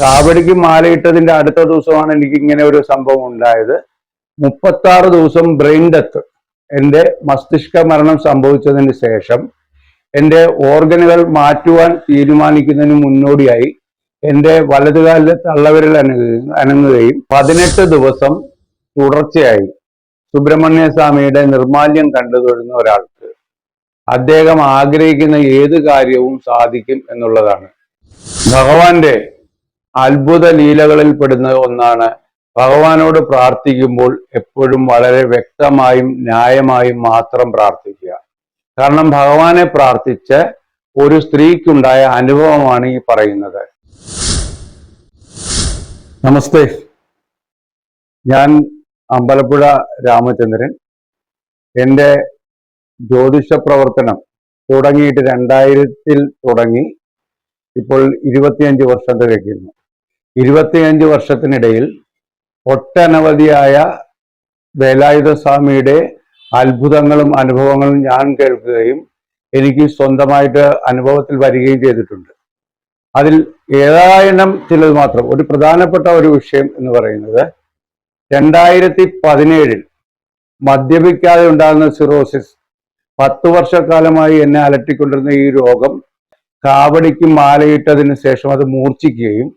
കാവടിക്ക് മാലയിട്ടതിന്റെ അടുത്ത ദിവസമാണ് എനിക്ക് ഇങ്ങനെ ഒരു സംഭവം ഉണ്ടായത്. മുപ്പത്തി ആറ് ദിവസം ബ്രെയിൻ ഡെത്ത് എന്റെ മസ്തിഷ്ക മരണം സംഭവിച്ചതിന് ശേഷം എന്റെ ഓർഗനുകൾ മാറ്റുവാൻ തീരുമാനിക്കുന്നതിന് മുന്നോടിയായി എന്റെ വലതുകാലിലെ തള്ളവിരൽ അനങ്ങുകയും അനങ്ങുകയും പതിനെട്ട് ദിവസം തുടർച്ചയായി സുബ്രഹ്മണ്യ സ്വാമിയുടെ നിർമാല്യം കണ്ടു തൊഴുന്ന ഒരാൾക്ക് അദ്ദേഹം ആഗ്രഹിക്കുന്ന ഏത് കാര്യവും സാധിക്കും എന്നുള്ളതാണ്. ഭഗവാന്റെ അത്ഭുത ലീലകളിൽ പെടുന്ന ഒന്നാണ്. ഭഗവാനോട് പ്രാർത്ഥിക്കുമ്പോൾ എപ്പോഴും വളരെ വ്യക്തമായും ന്യായമായും മാത്രം പ്രാർത്ഥിക്കുക. കാരണം ഭഗവാനെ പ്രാർത്ഥിച്ച് ഒരു സ്ത്രീക്കുണ്ടായ അനുഭവമാണ് ഈ പറയുന്നത്. നമസ്തേ. ഞാൻ അമ്പലപ്പുഴ രാമചന്ദ്രൻ. എന്റെ ജ്യോതിഷ പ്രവർത്തനം തുടങ്ങിയിട്ട് രണ്ടായിരത്തിൽ തുടങ്ങി. ഇപ്പോൾ ഇരുപത്തിയഞ്ച് വർഷം തികയ്ക്കുന്നു ഇരുപത്തിയഞ്ച് വർഷത്തിനിടയിൽ ഒട്ടനവധിയായ വേലായുധ സ്വാമിയുടെ അത്ഭുതങ്ങളും അനുഭവങ്ങളും ഞാൻ കേൾക്കുകയും എനിക്ക് സ്വന്തമായിട്ട് അനുഭവത്തിൽ വരികയും ചെയ്തിട്ടുണ്ട്. അതിൽ ഏതായണം ചിലത് മാത്രം. ഒരു പ്രധാനപ്പെട്ട ഒരു വിഷയം എന്ന് പറയുന്നത് രണ്ടായിരത്തി പതിനേഴിൽ മദ്യപിക്കാതെ ഉണ്ടാകുന്ന സിറോസിസ് പത്ത് വർഷക്കാലമായി എന്നെ അലട്ടിക്കൊണ്ടിരുന്ന ഈ രോഗം കാവടിക്ക് മാലയിട്ടതിന് ശേഷം അത് മൂർച്ഛിക്കുകയും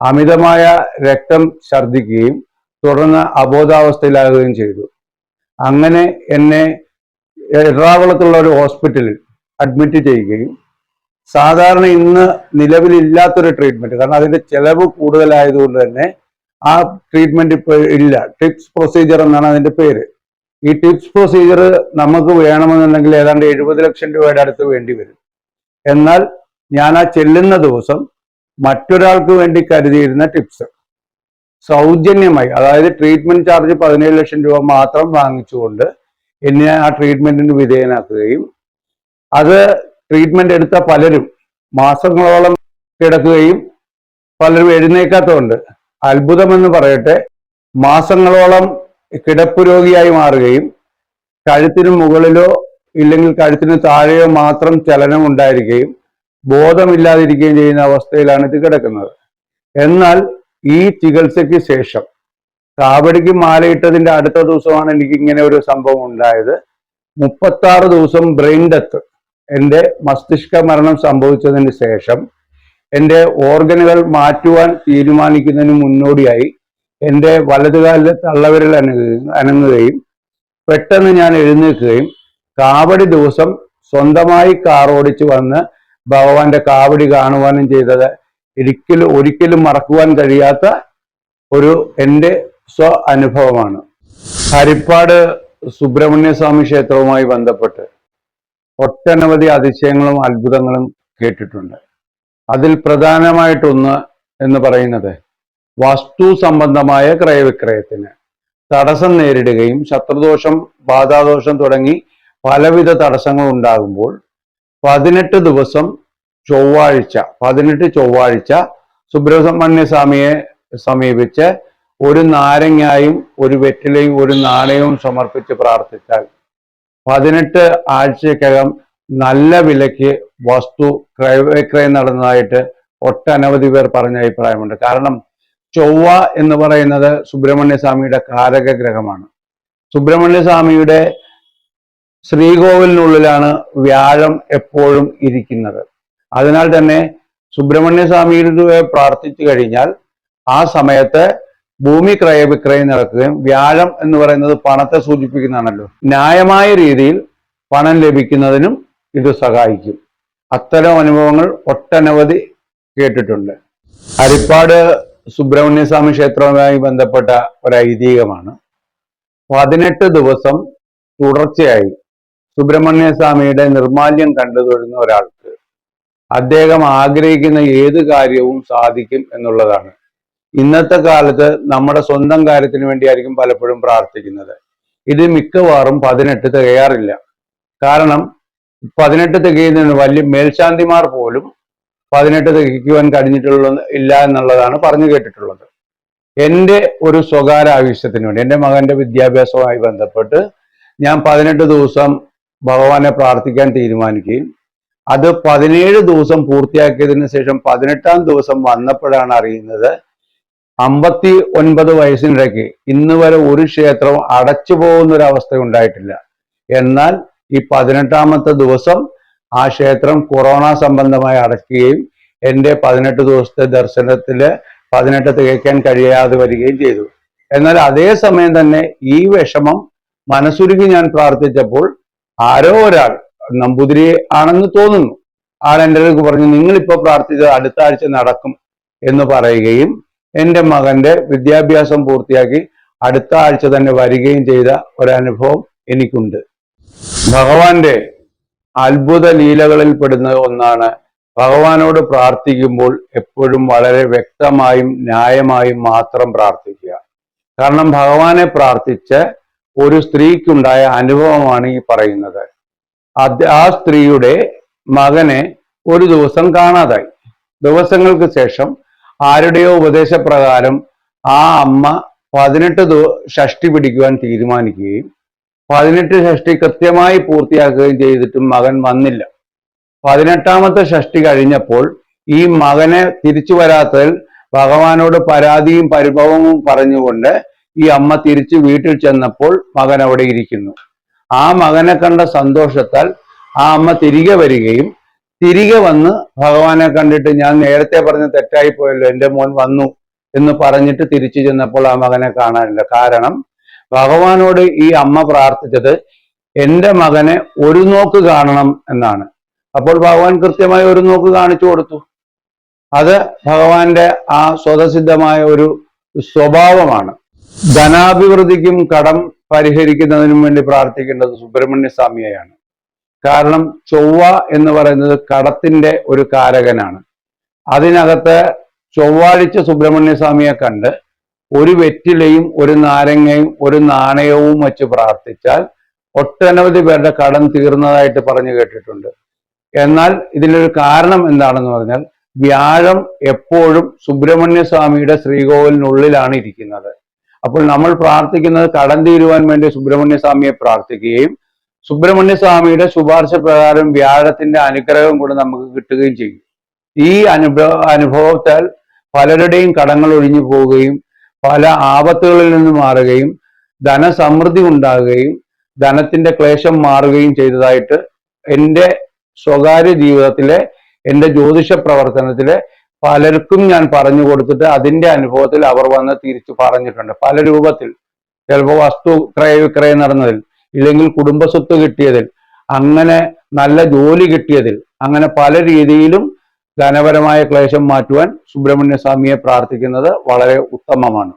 അമിതമായ രക്തം ഛർദ്ദിക്കുകയും തുടർന്ന് അബോധാവസ്ഥയിലാകുകയും ചെയ്തു. അങ്ങനെ എന്നെ എറണാകുളത്തുള്ള ഒരു ഹോസ്പിറ്റലിൽ അഡ്മിറ്റ് ചെയ്യുകയും സാധാരണ ഇന്ന് നിലവിലില്ലാത്തൊരു ട്രീറ്റ്മെന്റ് കാരണം അതിന്റെ ചെലവ് കൂടുതലായതുകൊണ്ട് തന്നെ ആ ട്രീറ്റ്മെന്റ് ഇപ്പോൾ ഇല്ല. ടിപ്സ് പ്രൊസീജിയർ എന്നാണ് അതിന്റെ പേര്. ഈ ടിപ്സ് പ്രൊസീജിയർ നമുക്ക് വേണമെന്നുണ്ടെങ്കിൽ ഏതാണ്ട് എഴുപത് ലക്ഷം രൂപയുടെ അടുത്ത് വേണ്ടി വരും. എന്നാൽ ഞാൻ ആ ചെല്ലുന്ന ദിവസം മറ്റൊരാൾക്ക് വേണ്ടി കരുതിയിരുന്ന ടിപ്സ്. സൗജന്യമായി അതായത് ട്രീറ്റ്മെന്റ് ചാർജ് പതിനേഴ് ലക്ഷം രൂപ മാത്രം വാങ്ങിച്ചുകൊണ്ട് എന്നെ ആ ട്രീറ്റ്മെന്റിന് വിധേയനാക്കുകയും അത് ട്രീറ്റ്മെന്റ് എടുത്ത പലരും മാസങ്ങളോളം കിടക്കുകയും പലരും എഴുന്നേക്കാത്തതുകൊണ്ട് അത്ഭുതമെന്ന് പറയട്ടെ മാസങ്ങളോളം കിടപ്പ് രോഗിയായി മാറുകയും കഴുത്തിന് മുകളിലോ ഇല്ലെങ്കിൽ കഴുത്തിന് താഴെയോ മാത്രം ചലനം ഉണ്ടായിരിക്കുകയും ബോധമില്ലാതിരിക്കുകയും ചെയ്യുന്ന അവസ്ഥയിലാണ് ഇത് കിടക്കുന്നത്. എന്നാൽ ഈ ചികിത്സയ്ക്ക് ശേഷം കാവടിക്ക് മാലയിട്ടതിന്റെ അടുത്ത ദിവസമാണ് എനിക്ക് ഇങ്ങനെ ഒരു സംഭവം ഉണ്ടായത്. മുപ്പത്തി ആറ് ദിവസം ബ്രെയിൻ ഡെത്ത് എന്റെ മസ്തിഷ്ക മരണം സംഭവിച്ചതിന് ശേഷം എന്റെ ഓർഗനുകൾ മാറ്റുവാൻ തീരുമാനിക്കുന്നതിന് മുന്നോടിയായി എന്റെ വലതുകാലിലെ തള്ളവിരൽ അനങ്ങുകയും അനങ്ങുകയും പെട്ടെന്ന് ഞാൻ എഴുന്നേൽക്കുകയും കാവടി ദിവസം സ്വന്തമായി കാർ ഓടിച്ചു വന്ന് ഭഗവാന്റെ കാവടി കാണുവാനും ചെയ്തത്. ഒരിക്കലും ഒരിക്കലും മറക്കുവാൻ കഴിയാത്ത ഒരു എന്റെ സ്വ അനുഭവമാണ്. ഹരിപ്പാട് സുബ്രഹ്മണ്യ സ്വാമി ക്ഷേത്രവുമായി ബന്ധപ്പെട്ട് ഒട്ടനവധി അതിശയങ്ങളും അത്ഭുതങ്ങളും കേട്ടിട്ടുണ്ട്. അതിൽ പ്രധാനമായിട്ടൊന്ന് എന്ന് പറയുന്നത് വസ്തു സംബന്ധമായ ക്രയവിക്രയത്തിന് തടസ്സം നേരിടുകയും ശത്രുദോഷം ബാധാദോഷം തുടങ്ങി പലവിധ തടസ്സങ്ങൾ ഉണ്ടാകുമ്പോൾ പതിനെട്ട് ദിവസം ചൊവ്വാഴ്ച പതിനെട്ട് ചൊവ്വാഴ്ച സുബ്രഹ്മണ്യ സ്വാമിയെ സമീപിച്ച് ഒരു നാരങ്ങായും ഒരു വെറ്റിലയും ഒരു നാണയവും സമർപ്പിച്ച് പ്രാർത്ഥിച്ചാൽ പതിനെട്ട് ആഴ്ചക്കകം നല്ല വിലയ്ക്ക് വസ്തു ക്രയവിക്രയം നടന്നതായിട്ട് ഒട്ടനവധി പേർ പറഞ്ഞ അഭിപ്രായമുണ്ട്. കാരണം ചൊവ്വ എന്ന് പറയുന്നത് സുബ്രഹ്മണ്യ സ്വാമിയുടെ കാരക ഗ്രഹമാണ് സുബ്രഹ്മണ്യ സ്വാമിയുടെ ശ്രീകോവിലിനുള്ളിലാണ് വ്യാഴം എപ്പോഴും ഇരിക്കുന്നത്. അതിനാൽ തന്നെ സുബ്രഹ്മണ്യ സ്വാമിയുടെ പ്രാർത്ഥിച്ചു കഴിഞ്ഞാൽ ആ സമയത്ത് ഭൂമി ക്രയവിക്രയം നടക്കുകയും വ്യാഴം എന്ന് പറയുന്നത് പണത്തെ സൂചിപ്പിക്കുന്നതാണല്ലോ. ന്യായമായ രീതിയിൽ പണം ലഭിക്കുന്നതിനും ഇത് സഹായിക്കും. അത്തരം അനുഭവങ്ങൾ ഒട്ടനവധി കേട്ടിട്ടുണ്ട്. ഹരിപ്പാട് സുബ്രഹ്മണ്യസ്വാമി ക്ഷേത്രവുമായി ബന്ധപ്പെട്ട ഒരു ഐതിഹ്യമാണ്. പതിനെട്ട് ദിവസം തുടർച്ചയായി സുബ്രഹ്മണ്യ സ്വാമിയുടെ നിർമാല്യം കണ്ടു തൊഴുന്ന ഒരാൾക്ക് അദ്ദേഹം ആഗ്രഹിക്കുന്ന ഏത് കാര്യവും സാധിക്കും എന്നുള്ളതാണ്. ഇന്നത്തെ കാലത്ത് നമ്മുടെ സ്വന്തം കാര്യത്തിന് വേണ്ടിയായിരിക്കും പലപ്പോഴും പ്രാർത്ഥിക്കുന്നത്. ഇത് മിക്കവാറും പതിനെട്ട് തികയാറില്ല. കാരണം പതിനെട്ട് തികയുന്നതിന് വലിയ മേൽശാന്തിമാർ പോലും പതിനെട്ട് തികയ്ക്കുവാൻ കഴിഞ്ഞിട്ടുള്ള ഇല്ല എന്നുള്ളതാണ് പറഞ്ഞു കേട്ടിട്ടുള്ളത്. എന്റെ ഒരു സ്വകാര്യ ആവശ്യത്തിന് വേണ്ടി എന്റെ മകന്റെ വിദ്യാഭ്യാസവുമായി ബന്ധപ്പെട്ട് ഞാൻ പതിനെട്ട് ദിവസം ഭഗവാനെ പ്രാർത്ഥിക്കാൻ തീരുമാനിക്കുകയും അത് പതിനേഴ് ദിവസം പൂർത്തിയാക്കിയതിന് ശേഷം പതിനെട്ടാം ദിവസം വന്നപ്പോഴാണ് അറിയുന്നത് അമ്പത്തി ഒൻപത് വയസ്സിനിടയ്ക്ക് ഇന്ന് വരെ ഒരു ക്ഷേത്രം അടച്ചു പോകുന്ന ഒരു അവസ്ഥ ഉണ്ടായിട്ടില്ല എന്നാൽ ഈ പതിനെട്ടാമത്തെ ദിവസം ആ ക്ഷേത്രം കൊറോണ സംബന്ധമായി അടയ്ക്കുകയും എന്റെ പതിനെട്ട് ദിവസത്തെ ദർശനത്തിൽ പതിനെട്ട് തികയ്ക്കാൻ കഴിയാതെ വരികയും ചെയ്തു. എന്നാൽ അതേ സമയം തന്നെ ഈ വിഷമം മനസ്സുരുകി ഞാൻ പ്രാർത്ഥിച്ചപ്പോൾ ആരോ ഒരാൾ നമ്പൂതിരി ആണെന്ന് തോന്നുന്നു. ആൾ എന്റെ അടുത്ത് പറഞ്ഞു നിങ്ങളിപ്പോ പ്രാർത്ഥിച്ചത് അടുത്ത ആഴ്ച നടക്കും എന്ന് പറയുകയും എന്റെ മകന്റെ വിദ്യാഭ്യാസം പൂർത്തിയാക്കി അടുത്ത ആഴ്ച തന്നെ വരികയും ചെയ്ത ഒരനുഭവം എനിക്കുണ്ട്. ഭഗവാന്റെ അത്ഭുത ലീലകളിൽ പെടുന്ന ഒന്നാണ് ഭഗവാനോട് പ്രാർത്ഥിക്കുമ്പോൾ എപ്പോഴും വളരെ വ്യക്തമായും ന്യായമായും മാത്രം പ്രാർത്ഥിക്കുക. കാരണം ഭഗവാനെ പ്രാർത്ഥിച്ച് ഒരു സ്ത്രീക്കുണ്ടായ അനുഭവമാണ് ഈ പറയുന്നത്. ആ സ്ത്രീയുടെ മകനെ ഒരു ദിവസം കാണാതായി. ദിവസങ്ങൾക്ക് ശേഷം ആരുടെയോ ഉപദേശപ്രകാരം ആ അമ്മ പതിനെട്ട് ഷഷ്ടി പിടിക്കുവാൻ തീരുമാനിക്കുകയും പതിനെട്ട് ഷഷ്ടി കൃത്യമായി പൂർത്തിയാക്കുകയും ചെയ്തിട്ടും മകൻ വന്നില്ല. പതിനെട്ടാമത്തെ ഷഷ്ടി കഴിഞ്ഞപ്പോൾ ഈ മകനെ തിരിച്ചു വരാത്തതിൽ ഭഗവാനോട് പരാതിയും പരിഭവവും പറഞ്ഞുകൊണ്ട് ഈ അമ്മ തിരിച്ചു വീട്ടിൽ ചെന്നപ്പോൾ മകൻ അവിടെ ഇരിക്കുന്നു. ആ മകനെ കണ്ട സന്തോഷത്താൽ ആ അമ്മ തിരികെ വരികയും തിരികെ വന്ന് ഭഗവാനെ കണ്ടിട്ട് ഞാൻ നേരത്തെ പറഞ്ഞ തെറ്റായി പോയല്ലോ എന്റെ മോൻ വന്നു എന്ന് പറഞ്ഞിട്ട് തിരിച്ചു ചെന്നപ്പോൾ ആ മകനെ കാണാനില്ല. കാരണം ഭഗവാനോട് ഈ അമ്മ പ്രാർത്ഥിച്ചത് എന്റെ മകനെ ഒരു നോക്ക് കാണണം എന്നാണ്. അപ്പോൾ ഭഗവാൻ കൃത്യമായി ഒരു നോക്ക് കാണിച്ചു കൊടുത്തു. അത് ഭഗവാന്റെ ആ സ്വതസിദ്ധമായ ഒരു സ്വഭാവമാണ്. ധനാഭിവൃദ്ധിക്കും കടം പരിഹരിക്കുന്നതിനും വേണ്ടി പ്രാർത്ഥിക്കേണ്ടത് സുബ്രഹ്മണ്യ സ്വാമിയെയാണ് കാരണം ചൊവ്വ എന്ന് പറയുന്നത് കടത്തിന്റെ ഒരു കാരകനാണ്. അതിനകത്ത് ചൊവ്വാഴ്ച സുബ്രഹ്മണ്യ സ്വാമിയെ കണ്ട് ഒരു വെറ്റിലയും ഒരു നാരങ്ങയും ഒരു നാണയവും വച്ച് പ്രാർത്ഥിച്ചാൽ ഒട്ടനവധി പേരുടെ കടം തീർന്നതായിട്ട് പറഞ്ഞു കേട്ടിട്ടുണ്ട്. എന്നാൽ ഇതിലൊരു കാരണം എന്താണെന്ന് പറഞ്ഞാൽ വ്യാഴം എപ്പോഴും സുബ്രഹ്മണ്യ സ്വാമിയുടെ ശ്രീകോവിലിനുള്ളിലാണ് ഇരിക്കുന്നത്. അപ്പോൾ നമ്മൾ പ്രാർത്ഥിക്കുന്നത് കടം തീരുവാൻ വേണ്ടി സുബ്രഹ്മണ്യ സ്വാമിയെ പ്രാർത്ഥിക്കുകയും സുബ്രഹ്മണ്യ സ്വാമിയുടെ ശുപാർശ പ്രകാരം വ്യാഴത്തിന്റെ അനുഗ്രഹം കൂടെ നമുക്ക് കിട്ടുകയും ചെയ്യും. ഈ അനുഭവ അനുഭവത്താൽ പലരുടെയും കടങ്ങൾ ഒഴിഞ്ഞു പോവുകയും പല ആപത്തുകളിൽ നിന്ന് മാറുകയും ധനസമൃദ്ധി ഉണ്ടാകുകയും ധനത്തിന്റെ ക്ലേശം മാറുകയും ചെയ്തതായിട്ട് എന്റെ സ്വകാര്യ ജീവിതത്തിലെ എന്റെ ജ്യോതിഷ പ്രവർത്തനത്തിലെ പലർക്കും ഞാൻ പറഞ്ഞു കൊടുത്തിട്ട് അതിന്റെ അനുഭവത്തിൽ അവർ വന്ന് തിരിച്ചു പറഞ്ഞിട്ടുണ്ട്. പല രൂപത്തിൽ. ചിലപ്പോൾ വസ്തു ക്രയവിക്രയം നടന്നതിൽ ഇല്ലെങ്കിൽ കുടുംബസ്വത്ത് കിട്ടിയതിൽ അങ്ങനെ നല്ല ജോലി കിട്ടിയതിൽ അങ്ങനെ പല രീതിയിലും ധനപരമായ ക്ലേശം മാറ്റുവാൻ സുബ്രഹ്മണ്യ സ്വാമിയെ പ്രാർത്ഥിക്കുന്നത് വളരെ ഉത്തമമാണ്.